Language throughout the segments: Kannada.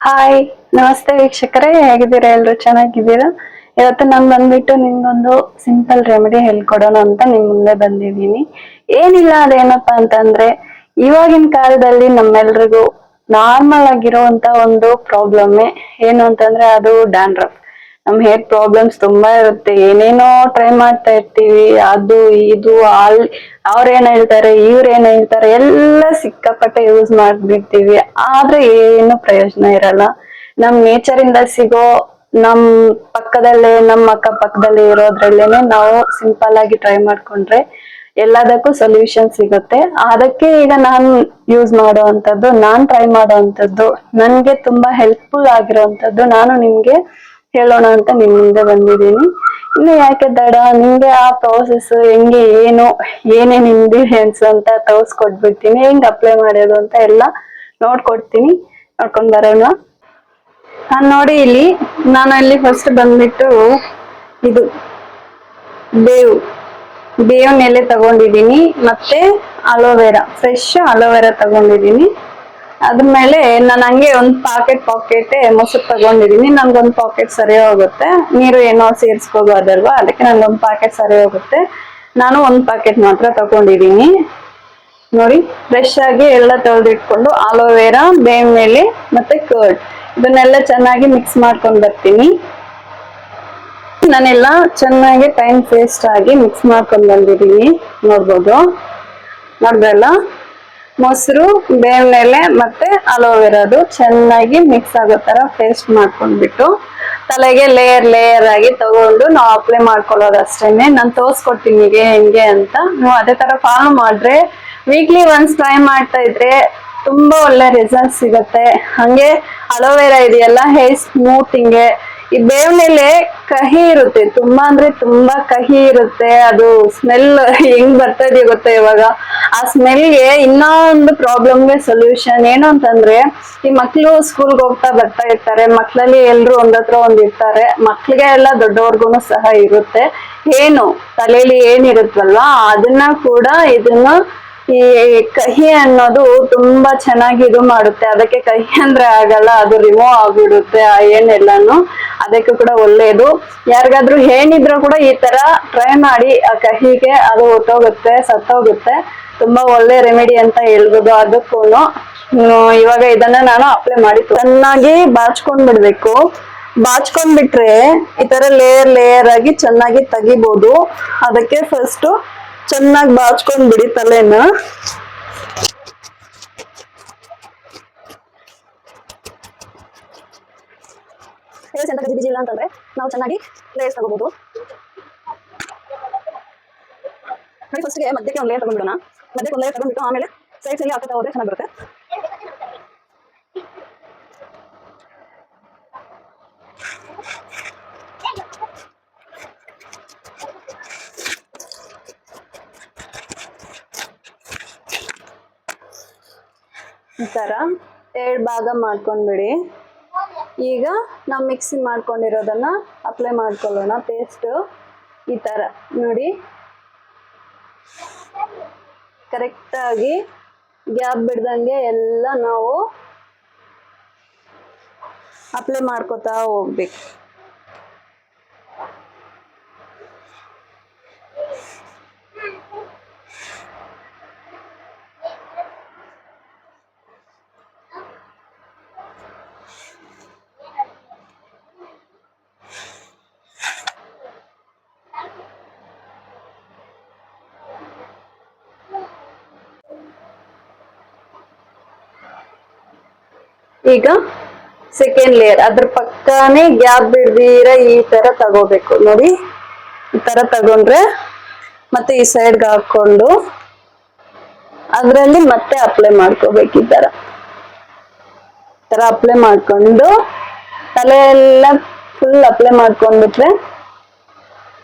ಹಾಯ್ ನಮಸ್ತೆ ವೀಕ್ಷಕರೇ, ಹೇಗಿದ್ದೀರಾ? ಎಲ್ರು ಚೆನ್ನಾಗಿದ್ದೀರಾ? ಇವತ್ತು ನಾನು ಬಂದ್ಬಿಟ್ಟು ನಿಮ್ಗೊಂದು ಸಿಂಪಲ್ ರೆಮಿಡಿ ಹೇಳ್ಕೊಡೋಣ ಅಂತ ನಿಮ್ ಮುಂದೆ ಬಂದಿದ್ದೀನಿ. ಏನಿಲ್ಲ, ಅದೇನಪ್ಪಾ ಅಂತಂದ್ರೆ, ಇವಾಗಿನ ಕಾಲದಲ್ಲಿ ನಮ್ಮೆಲ್ರಿಗೂ ನಾರ್ಮಲ್ ಆಗಿರುವಂತ ಒಂದು ಪ್ರಾಬ್ಲಮ್ ಏನು ಅಂತಂದ್ರೆ ಅದು ಡ್ಯಾಂಡ್ರಫ್ ನಮ್ ಹೇರ್ ಪ್ರಾಬ್ಲಮ್ಸ್ ತುಂಬಾ ಇರುತ್ತೆ. ಏನೇನೋ ಟ್ರೈ ಮಾಡ್ತಾ ಇರ್ತೀವಿ. ಅದು, ಇದು ಅಲ್ಲಿ ಅವ್ರ ಏನ್ ಹೇಳ್ತಾರೆ, ಇವ್ರ ಏನ್ ಹೇಳ್ತಾರೆ, ಎಲ್ಲ ಸಿಕ್ಕಾಪಟ್ಟೆ ಯೂಸ್ ಮಾಡ್ಬಿಡ್ತೀವಿ. ಆದ್ರೆ ಏನು ಪ್ರಯೋಜನ ಇರಲ್ಲ. ನಮ್ ನೇಚರ್ ಇಂದ ಸಿಗೋ ನಮ್ ಪಕ್ಕದಲ್ಲೇ ನಮ್ಮ ಅಕ್ಕ ಪಕ್ಕದಲ್ಲಿ ಇರೋದ್ರಲ್ಲೇನೆ ನಾವು ಸಿಂಪಲ್ ಆಗಿ ಟ್ರೈ ಮಾಡ್ಕೊಂಡ್ರೆ ಎಲ್ಲದಕ್ಕೂ ಸೊಲ್ಯೂಷನ್ ಸಿಗುತ್ತೆ. ಅದಕ್ಕೆ ಈಗ ನಾನ್ ಯೂಸ್ ಮಾಡುವಂತದ್ದು ನಾನ್ ಟ್ರೈ ಮಾಡುವಂತದ್ದು ನನ್ಗೆ ತುಂಬಾ ಹೆಲ್ಪ್ಫುಲ್ ಆಗಿರುವಂತದ್ದು ನಾನು ನಿಮ್ಗೆ ಹೇಳೋಣ ಅಂತ ನಿಮ್ ಮುಂದೆ ಬಂದಿದ್ದೀನಿ. ಇನ್ನು ಯಾಕೆ ದಡ ನಿಮ್ಗೆ ಆ ಪ್ರೋಸೆಸ್ ಹೆಂಗೆ, ಏನು ಏನೇನ್ ಇಂಗ್ರೀಡಿಯೆಂಟ್ಸ್ ಅಂತ ತೋರ್ಸ್ಕೊಟ್ಬಿಡ್ತೀನಿ. ಹೆಂಗ್ ಅಪ್ಲೈ ಮಾಡೋದು ಅಂತ ಎಲ್ಲ ನೋಡ್ಕೊಡ್ತೀನಿ. ನೋಡ್ಕೊಂಡ್ ಬರೋಣ. ನಾನ್ ನೋಡಿ ಇಲ್ಲಿ, ನಾನು ಇಲ್ಲಿ ಫಸ್ಟ್ ಬಂದ್ಬಿಟ್ಟು ಇದು ಬೇವು. ಬೇವಿನ ಎಲೆ ತಗೊಂಡಿದ್ದೀನಿ. ಮತ್ತೆ ಅಲೋವೆರಾ ಫ್ರೆಶ್ ಅಲೋವೆರಾ ತಗೊಂಡಿದ್ದೀನಿ. ಅದ್ಮೇಲೆ ನಾನು ಹಂಗೆ ಒಂದು ಪಾಕೆಟ್ ಪಾಕೆಟ್ ಮೊಸರು ತಗೊಂಡಿದ್ದೀನಿ ನನ್ಗೊಂದು ಪಾಕೆಟ್ ಸರಿ ಹೋಗುತ್ತೆ. ನೀರು ಏನೋ ಸೇರಿಸ್ಕೋಬಾರ್ದಲ್ವಾ ಅದಕ್ಕೆ ನನ್ಗೊಂದು ಪಾಕೆಟ್ ಸರಿ ಹೋಗುತ್ತೆ. ನಾನು ಒಂದು ಪಾಕೆಟ್ ಮಾತ್ರ ತಗೊಂಡಿದ್ದೀನಿ ನೋಡಿ ಫ್ರೆಶ್ ಆಗಿ ಎಲ್ಲ ತೊಳೆದಿಟ್ಕೊಂಡು ಅಲೋವೆರಾ ಬೇವಿನ ಮೇಲೆ ಮತ್ತೆ ಕರ್ಡ್ ಇದನ್ನೆಲ್ಲ ಚೆನ್ನಾಗಿ ಮಿಕ್ಸ್ ಮಾಡ್ಕೊಂಡು ಬರ್ತೀನಿ. ನಾನೆಲ್ಲ ಚೆನ್ನಾಗಿ ಟೈಮ್ ವೇಸ್ಟ್ ಆಗಿ ಮಿಕ್ಸ್ ಮಾಡ್ಕೊಂಡು ಬಂದಿದ್ದೀನಿ ನೋಡ್ಬೋದು? ನೋಡ್ದಲ್ಲ ಮೊಸರು ಬೇವಿನ ಎಲೆ ಮತ್ತೆ ಅಲೋವೆರಾದು ಚೆನ್ನಾಗಿ ಮಿಕ್ಸ್ ಆಗೋ ತರ ಪೇಸ್ಟ್ ಮಾಡ್ಕೊಂಡ್ಬಿಟ್ಟು ತಲೆಗೆ ಲೇಯರ್ ಲೇಯರ್ ಆಗಿ ತಗೊಂಡು ನಾವು ಅಪ್ಲೈ ಮಾಡ್ಕೊಳ್ಳೋದು ಅಷ್ಟೇನೆ ನಾನು ತೋರ್ಸ್ಕೊಡ್ತೀನಿ ಹೀಗೆ ಹೆಂಗೆ ಅಂತ. ನೀವು ಅದೇ ತರ ಫಾಲೋ ಮಾಡ್ರೆ ವೀಕ್ಲಿ ಒನ್ಸ್ ಟ್ರೈ ಮಾಡ್ತಾ ಇದ್ರೆ ತುಂಬಾ ಒಳ್ಳೆ ರಿಸಲ್ಟ್ ಸಿಗತ್ತೆ. ಹಂಗೆ ಅಲೋವೆರಾ ಇದೆಯಲ್ಲ ಹೇರ್ ಸ್ಮೂತಿಂಗ್ ಈ ಬೇವಿನ ಎಲೆ ಕಹಿ ಇರುತ್ತೆ. ತುಂಬಾ ಅಂದ್ರೆ ತುಂಬಾ ಕಹಿ ಇರುತ್ತೆ. ಅದು ಸ್ಮೆಲ್ ಹೆಂಗ್ ಬರ್ತಾ ಇದೆಯೋ ಗೊತ್ತಾ ಇವಾಗ. ಆ ಸ್ಮೆಲ್ಗೆ ಇನ್ನೊಂದು ಪ್ರಾಬ್ಲಮ್ಗೆ ಸೊಲ್ಯೂಷನ್ ಏನು ಅಂತಂದ್ರೆ, ಈ ಮಕ್ಳು ಸ್ಕೂಲ್ಗೆ ಹೋಗ್ತಾ ಬರ್ತಾ ಇರ್ತಾರೆ. ಮಕ್ಳಲ್ಲಿ ಎಲ್ರು ಒಂದತ್ರ ಒಂದ್ ಇರ್ತಾರೆ. ಮಕ್ಳಿಗೆ ಎಲ್ಲ ದೊಡ್ಡವ್ರಿಗೂ ಸಹ ಇರುತ್ತೆ. ಏನು ತಲೆಯಲ್ಲಿ ಏನಿರುತ್ತಲ್ವಾ, ಅದನ್ನ ಕೂಡ ಇದನ್ನ ಈ ಕಹಿ ಅನ್ನೋದು ತುಂಬಾ ಚೆನ್ನಾಗಿ ಇದು ಮಾಡುತ್ತೆ. ಅದಕ್ಕೆ ಕಹಿ ಅಂದ್ರೆ ಆಗಲ್ಲ, ಅದು ರಿಮೂವ್ ಆಗ್ಬಿಡುತ್ತೆ, ಆ ಏನೆಲ್ಲಾನು ಅದಕ್ಕೆ ಕೂಡ ಒಳ್ಳೇದು. ಯಾರಿಗಾದ್ರೂ ಏನಿದ್ರು ಕೂಡ ಈ ತರ ಟ್ರೈ ಮಾಡಿ ಆ ಕಹಿಗೆ ಅದು ಹೊಟ್ಟೋಗುತ್ತೆ ಸತ್ತೋಗುತ್ತೆ. ತುಂಬಾ ಒಳ್ಳೆ ರೆಮಿಡಿ ಅಂತ ಹೇಳ್ಬೋದು ಅದಕ್ಕೂ ಇವಾಗ ಇದನ್ನ ನಾನು ಅಪ್ಲೈ ಮಾಡಿ ಚೆನ್ನಾಗಿ ಬಾಚ್ಕೊಂಡ್ ಬಿಡ್ಬೇಕು. ಬಾಚ್ಕೊಂಡ್ ಬಿಟ್ರೆ ಈ ತರ ಲೇಯರ್ ಲೇಯರ್ ಆಗಿ ಚೆನ್ನಾಗಿ ತೆಗಿಬೋದು. ಅದಕ್ಕೆ ಫಸ್ಟ್ ಚೆನ್ನಾಗಿ ಬಾಚ್ಕೊಂಡ್ ಬಿಡಿ ತಲೆನ. ಪ್ಲೇಸ್ ಅಂತ ಗಜಿ ಬಿಜಿ ಇಲ್ಲ ಅಂತಂದ್ರೆ ನಾವು ಚೆನ್ನಾಗಿ ಲೇಯರ್ಸ್ ತಗೋಬಹುದು ಫಸ್ಟ್ಗೆ ಮಧ್ಯಕ್ಕೆ ಒಂದು ಲೇಯರ್ ತಗೊಂಡ್ಬಿಡೋಣ. ಮಧ್ಯಕ್ಕೆ ಒಂದು ಲೇಯರ್ ತಗೊಂಡ್ಬಿಟ್ಟು ಆಮೇಲೆ ಸೈಡ್ಸ್ ಅಲ್ಲಿ ಹಾಕ್ತಾ ಹೋದ್ರೆ ಚೆನ್ನಾಗಿ ಬರುತ್ತೆ. ಈ ಥರ ಎರಡು ಭಾಗ ಮಾಡ್ಕೊಂಡ್ಬಿಡಿ. ಈಗ ನಾವು ಮಿಕ್ಸಿ ಮಾಡ್ಕೊಂಡಿರೋದನ್ನು ಅಪ್ಲೈ ಮಾಡ್ಕೊಳ್ಳೋಣ ಪೇಸ್ಟು ಈ ಥರ ನೋಡಿ. ಕರೆಕ್ಟಾಗಿ ಗ್ಯಾಪ್ ಬಿಡ್ದಂಗೆ ಎಲ್ಲ ನಾವು ಅಪ್ಲೈ ಮಾಡ್ಕೋತಾ ಹೋಗ್ಬೇಕು. ಈಗ ಸೆಕೆಂಡ್ ಲೇಯರ್ ಅದ್ರ ಪಕ್ಕಾನೇ ಗ್ಯಾಪ್ ಬಿಡ್ದೀರ ಈ ತರ ತಗೋಬೇಕು. ನೋಡಿ, ಈ ತರ ತಗೊಂಡ್ರೆ ಮತ್ತೆ ಈ ಸೈಡ್ಗೆ ಹಾಕೊಂಡು ಅದರಲ್ಲಿ ಮತ್ತೆ ಅಪ್ಲೈ ಮಾಡ್ಕೋಬೇಕು ಈ ತರ. ತರ ಅಪ್ಲೈ ಮಾಡ್ಕೊಂಡು ತಲೆ ಎಲ್ಲ ಫುಲ್ ಅಪ್ಲೈ ಮಾಡ್ಕೊಂಡ್ಬಿಟ್ರೆ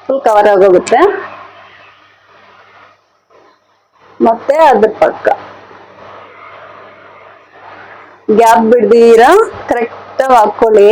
ಫುಲ್ ಕವರ್ ಆಗೋಗುತ್ತೆ. ಮತ್ತೆ ಅದ್ರ ಪಕ್ಕ. ಗ್ಯಾಪ್ ಬಿಡ್ದಿರ ಕರೆಕ್ಟ್ ಹಾಕೊಳ್ಳಿ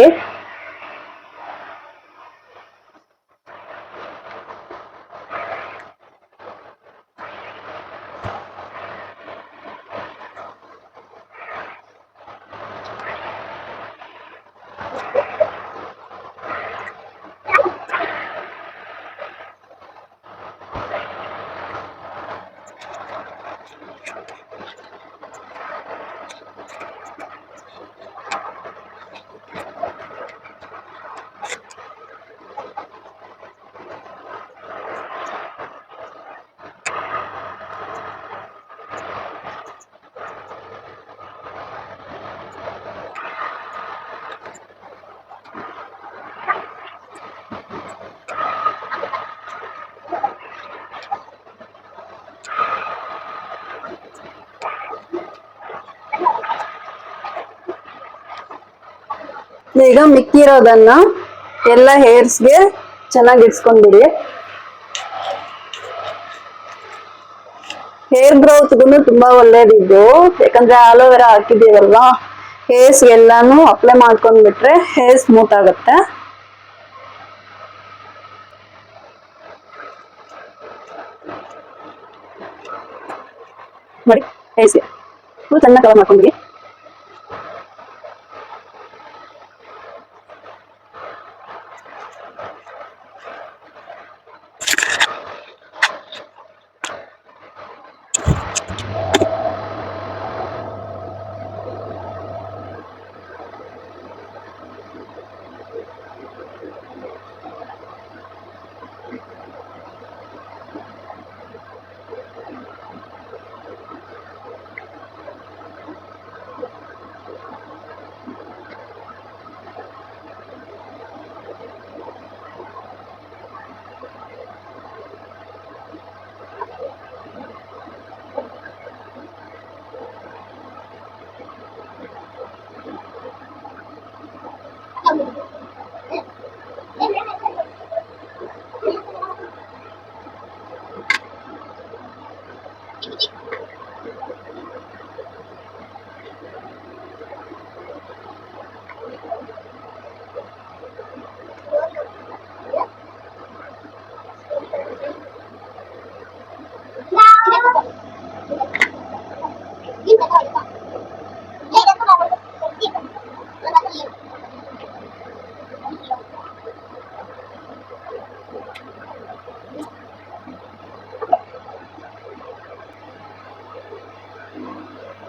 ಈಗ ಮಿಕ್ಕಿರೋದನ್ನ ಎಲ್ಲ ಹೇರ್ಸ್ಗೆ ಚೆನ್ನಾಗಿ ಇಡ್ಸ್ಕೊಂಡ್ಬಿಡಿ. ಹೇರ್ ಗ್ರೋತ್ಗೂ ತುಂಬಾ ಒಳ್ಳೇದಿದ್ದು. ಯಾಕಂದ್ರೆ ಆಲೋವೆರಾ ಹಾಕಿದೀವಲ್ವಾ ಹೇರ್ಸ್ ಎಲ್ಲಾನು ಅಪ್ಲೈ ಮಾಡ್ಕೊಂಡ್ಬಿಟ್ರೆ ಹೇರ್ ಸ್ಮೂತ್ ಆಗುತ್ತೆ. ನೋಡಿ ಹೇರ್ಸ್ಗೆ ಫುಲ್ ಚೆನ್ನಾಗಿ ಕವರ್ ಮಾಡ್ಕೊಂಡ್ಬಿಡಿ.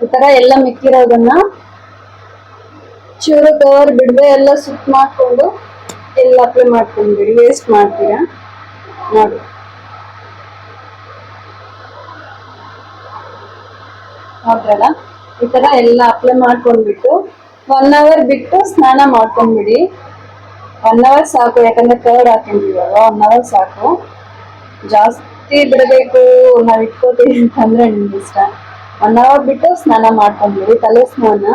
ಈ ತರ ಎಲ್ಲ ಮಿಕ್ಕಿರೋದನ್ನ ಚೂರು ಕವರ್ ಬಿಡದೆ ಎಲ್ಲ ಸುತ್ತ ಮಾಡ್ಕೊಂಡು ಎಲ್ಲ ಅಪ್ಲೈ ಮಾಡ್ಕೊಂಡ್ಬಿಡಿ ವೇಸ್ಟ್ ಮಾಡ್ತೀರಾ? ನೋಡಿ. ನೋಡ್ರಲ್ಲ ಈ ತರ ಎಲ್ಲ ಅಪ್ಲೈ ಮಾಡ್ಕೊಂಡ್ಬಿಟ್ಟು ಒನ್ ಅವರ್ ಬಿಟ್ಟು ಸ್ನಾನ ಮಾಡ್ಕೊಂಡ್ಬಿಡಿ. ಒನ್ ಅವರ್ ಸಾಕು, ಯಾಕಂದ್ರೆ ಕರ್ಡ್ ಹಾಕೊಂಡಿದ್ವಲ್ಲ ಒನ್ ಅವರ್ ಸಾಕು. ಜಾಸ್ತಿ ಬಿಡಬೇಕು, ನಾವ್ ಇಟ್ಕೋತೀವಿ ಅಂತಂದ್ರೆ ನಿಮ್ಗೆ ಇಷ್ಟ. ಒನ್ ಅವರ್ ಬಿಟ್ಟು ಸ್ನಾನ ಮಾಡ್ಕೊಂಡ್ಬಿಡಿ, ತಲೆ ಸ್ನಾನ.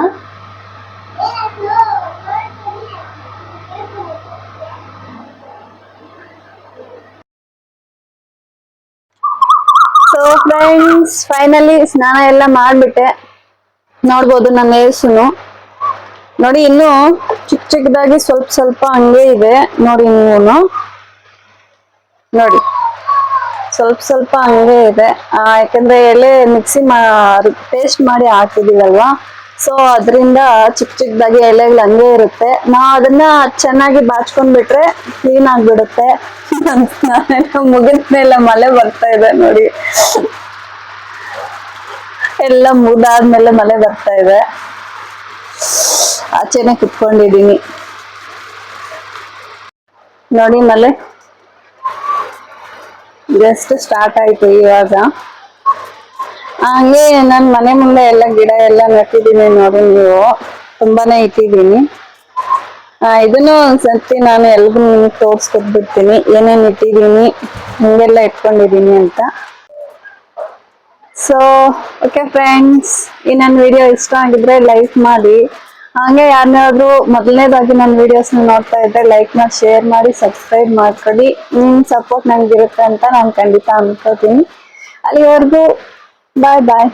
ಸೊ ಫ್ರೆಂಡ್ಸ್ ಫೈನಲಿ ಸ್ನಾನ ಎಲ್ಲ ಮಾಡ್ಬಿಟ್ಟೆ. ನೋಡ್ಬೋದು ನನ್ನ ಏಸುನು. ನೋಡಿ, ಇನ್ನು ಚಿಕ್ಕ ಚಿಕ್ಕದಾಗಿ ಸ್ವಲ್ಪ ಸ್ವಲ್ಪ ಹಂಗೆ ಇದೆ. ನೋಡಿ ನೀವು ನೋಡಿ, ಸ್ವಲ್ಪ ಸ್ವಲ್ಪ ಹಂಗೆ ಇದೆ. ಯಾಕಂದ್ರೆ ಎಲೆ ಮಿಕ್ಸಿ ಮಾ ಪೇಸ್ಟ್ ಮಾಡಿ ಹಾಕಿದೀವಲ್ವಾ ಸೊ ಅದರಿಂದ ಚಿಕ್ಕ ಚಿಕ್ಕದಾಗಿ ಎಲೆಗಳು ಹಂಗೆ ಇರುತ್ತೆ. ನಾವು ಅದನ್ನ ಚೆನ್ನಾಗಿ ಬಾಚ್ಕೊಂಡ್ಬಿಟ್ರೆ ಕ್ಲೀನ್ ಆಗ್ಬಿಡುತ್ತೆ. ಮುಗಿದ ಮೇಲೆ ಮಳೆ ಬರ್ತಾ ಇದೆ ನೋಡಿ. ಎಲ್ಲ ಮುಗ್ದಾದ್ಮೇಲೆ ಮಳೆ ಬರ್ತಾ ಇದೆ. ಆಚೆನೆ ಕುತ್ಕೊಂಡಿದೀನಿ ನೋಡಿ ಮಲೆ. ಜಸ್ಟ್ ಸ್ಟಾರ್ಟ್ ಆಯ್ತು ಇವಾಗ. ಹಂಗೆ ನನ್ ಮನೆ ಮುಂದೆ ಎಲ್ಲ ಗಿಡ ಎಲ್ಲ ನೆಟ್ಟಿದ್ದೀನಿ ನೋಡಿ ನೀವು. ತುಂಬಾನೇ ಇಟ್ಟಿದೀನಿ ಆ, ಇದನ್ನು ಒಂದ್ಸತಿ ನಾನು ಎಲ್ರಿಗೂ ನಿಮಗೆ ತೋರ್ಸ್ಕೊಟ್ಬಿಡ್ತೀನಿ. ಏನೇನು ಇಟ್ಟಿದೀನಿ ಹಿಂಗೆಲ್ಲ ಇಟ್ಕೊಂಡಿದೀನಿ ಅಂತ. ಸೊ ಓಕೆ ಫ್ರೆಂಡ್ಸ್ ಈ ನನ್ನ ವಿಡಿಯೋ ಇಷ್ಟ ಆಗಿದ್ರೆ ಲೈಕ್ ಮಾಡಿ. ಹಾಗೆ ಯಾರನ್ನಾದ್ರೂ ಮೊದಲನೇದಾಗಿ ನನ್ನ ವಿಡಿಯೋಸ್ ನೋಡ್ತಾ ಇದ್ರೆ ಲೈಕ್ ಮಾಡಿ ಶೇರ್ ಮಾಡಿ ಸಬ್ಸ್ಕ್ರೈಬ್ ಮಾಡ್ಕೊಳ್ಳಿ. ನಿಮ್ ಸಪೋರ್ಟ್ ನಂಗೆ ಇರುತ್ತೆ ಅಂತ ನಾನು ಖಂಡಿತ ಅನ್ಕೋತೀನಿ. ಅಲ್ಲಿವರೆಗೂ ಬಾಯ್ ಬಾಯ್